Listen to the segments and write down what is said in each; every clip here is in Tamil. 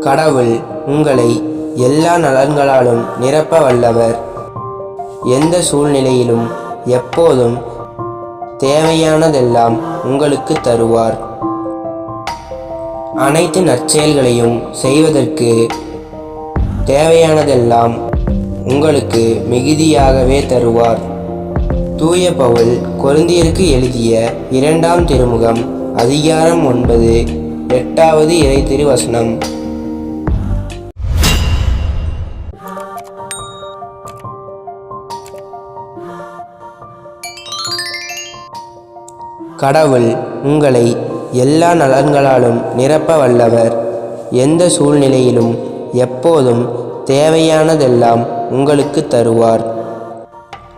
கடவுள் உங்களை எல்லா நலன்களாலும் நிரப்ப வல்லவர். எந்த சூழ்நிலையிலும் எப்போதும் தேவையானதெல்லாம் உங்களுக்கு தருவார். அனைத்து நற்செயல்களையும் செய்வதற்கு தேவையானதெல்லாம் உங்களுக்கு மிகுதியாகவே தருவார். தூய பவுல் கொருந்தியருக்கு எழுதிய இரண்டாம் திருமுகம் அதிகாரம் ஒன்பது எட்டாவது இறை திருவசனம் கடவுள் உங்களை எல்லா நலன்களாலும் நிரப்ப வல்லவர். எந்த சூழ்நிலையிலும் எப்போதும் தேவையானதெல்லாம் உங்களுக்கு தருவார்.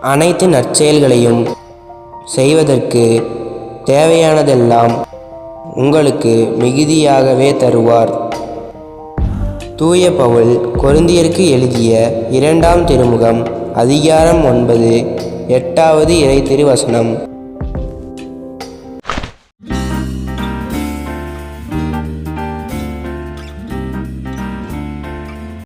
அனைத்து நற்செயல்களையும் செய்வதற்கு தேவையானதெல்லாம் உங்களுக்கு மிகுதியாகவே தருவார். தூய பவுல் கொருந்தியருக்கு எழுதிய இரண்டாம் திருமுகம் அதிகாரம் ஒன்பது எட்டாவது இறை திருவசனம்.